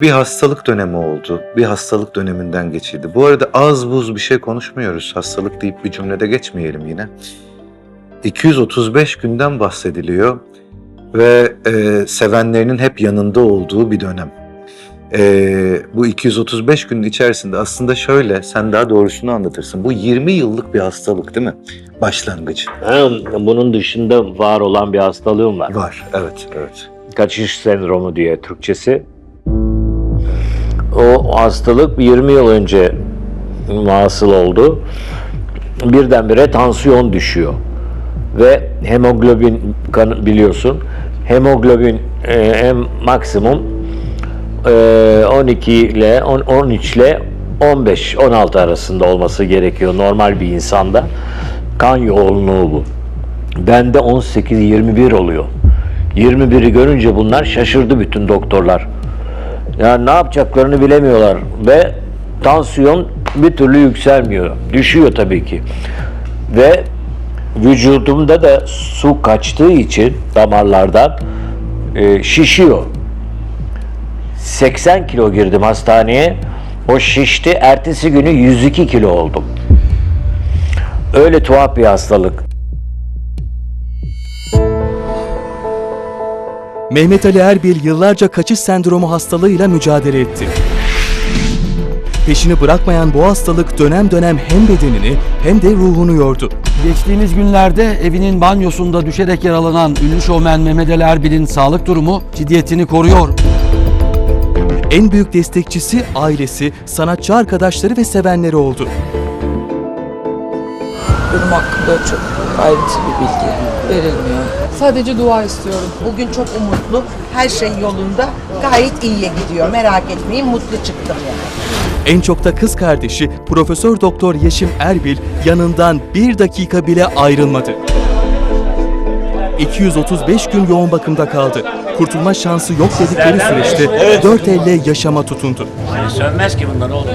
Bir hastalık dönemi oldu. Bir hastalık döneminden geçildi. Bu arada az buz bir şey konuşmuyoruz. Hastalık deyip bir cümlede geçmeyelim yine. 235 günden bahsediliyor ve e, sevenlerinin hep yanında olduğu bir dönem. E, bu 235 günün içerisinde aslında şöyle, sen daha doğrusunu anlatırsın. Bu 20 yıllık bir hastalık değil mi? Başlangıç. Ha, bunun dışında var olan bir hastalığım var. Var, evet, evet. Kaçış sendromu diye Türkçesi. O hastalık 20 yıl önce hasıl oldu. Birdenbire tansiyon düşüyor. Ve hemoglobin kan- biliyorsun. Hemoglobin e, maksimum e, 12 ile on- 13 ile 15 16 arasında olması gerekiyor normal bir insanda. Kan yoğunluğu bu. Bende 18-21 oluyor. 21'i görünce bunlar şaşırdı bütün doktorlar. Yani ne yapacaklarını bilemiyorlar ve tansiyon bir türlü yükselmiyor. Düşüyor tabii ki. Ve vücudumda da su kaçtığı için damarlardan e, şişiyor. 80 kilo girdim hastaneye. O şişti. Ertesi günü 102 kilo oldum. Öyle tuhaf bir hastalık. Mehmet Ali Erbil yıllarca kaçış sendromu hastalığıyla mücadele etti. Peşini bırakmayan bu hastalık dönem dönem hem bedenini hem de ruhunu yordu. Geçtiğimiz günlerde evinin banyosunda düşerek yaralanan ünlü şovmen Mehmet Ali Erbil'in sağlık durumu ciddiyetini koruyor. En büyük destekçisi ailesi, sanatçı arkadaşları ve sevenleri oldu. Durum hakkında çok ayrıntılı bir bilgi verilmiyor. Sadece dua istiyorum. Bugün çok umutlu, her şey yolunda, gayet iyiye gidiyor. Merak etmeyin, mutlu çıktım yani. En çok da kız kardeşi Profesör Doktor Yeşim Erbil yanından bir dakika bile ayrılmadı. 235 gün yoğun bakımda kaldı. Kurtulma şansı yok dedikleri süreçte dört elle yaşama tutundu. Sönmez ki bunlar oğlum.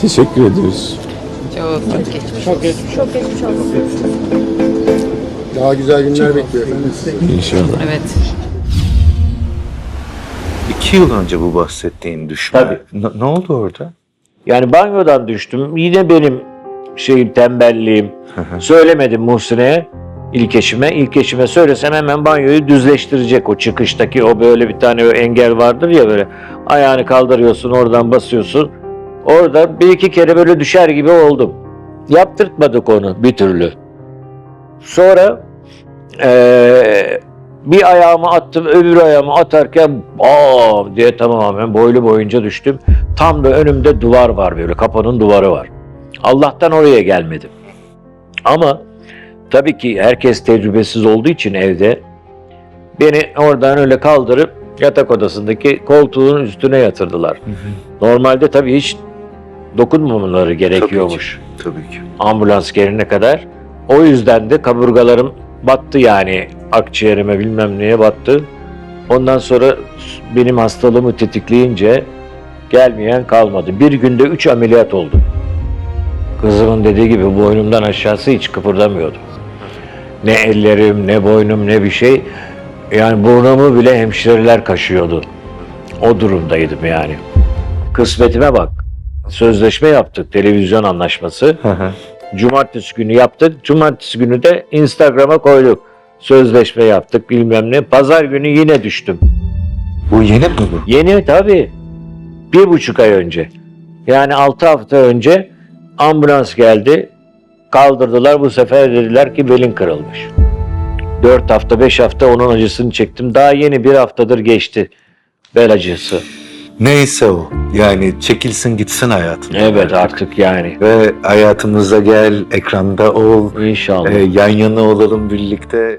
Teşekkür ediyoruz. Çok geçmiş. Daha güzel günler bekliyor efendim. İnşallah. Evet. İki yıl önce bu bahsettiğin düşme. Tabii. Ne, ne oldu orada? Yani banyodan düştüm. Yine benim şeyim tembelliğim. Söylemedim Muhsin'e ilk eşime. İlk eşime söylesem hemen banyoyu düzleştirecek o çıkıştaki o böyle bir tane engel vardır ya böyle ayağını kaldırıyorsun oradan basıyorsun. Orada bir iki kere böyle düşer gibi oldum. Yaptırtmadık onu bir türlü. Sonra eee, bir ayağımı attım öbür ayağımı atarken aa diye tamamen boylu boyunca düştüm. Tam da önümde duvar var böyle kapının duvarı var. Allah'tan oraya gelmedim. Ama tabii ki herkes tecrübesiz olduğu için evde beni oradan öyle kaldırıp yatak odasındaki koltuğun üstüne yatırdılar. Normalde tabii hiç dokunmamaları gerekiyormuş Tabii ki. ambulans gelene kadar. O yüzden de kaburgalarım battı yani akciğerime bilmem neye battı. Ondan sonra benim hastalığımı tetikleyince gelmeyen kalmadı. Bir günde üç ameliyat oldu. Kızımın dediği gibi boynumdan aşağısı hiç kıpırdamıyordu. Ne ellerim, ne boynum, ne bir şey. Yani burnumu bile hemşireler kaşıyordu. O durumdaydım yani. Kısmetime bak. Sözleşme yaptık, televizyon anlaşması. Cumartesi günü yaptık. Cumartesi günü de Instagram'a koyduk. Sözleşme yaptık bilmem ne. Pazar günü yine düştüm. Bu yeni mi bu? Yeni tabii. Bir buçuk ay önce. Yani altı hafta önce ambulans geldi. Kaldırdılar bu sefer dediler ki belin kırılmış. Dört hafta beş hafta onun acısını çektim. Daha yeni bir haftadır geçti bel acısı. Neyse o. Yani çekilsin gitsin hayatım. Evet artık yani. Ve hayatımıza gel, ekranda ol, İnşallah. e, yan yana olalım birlikte.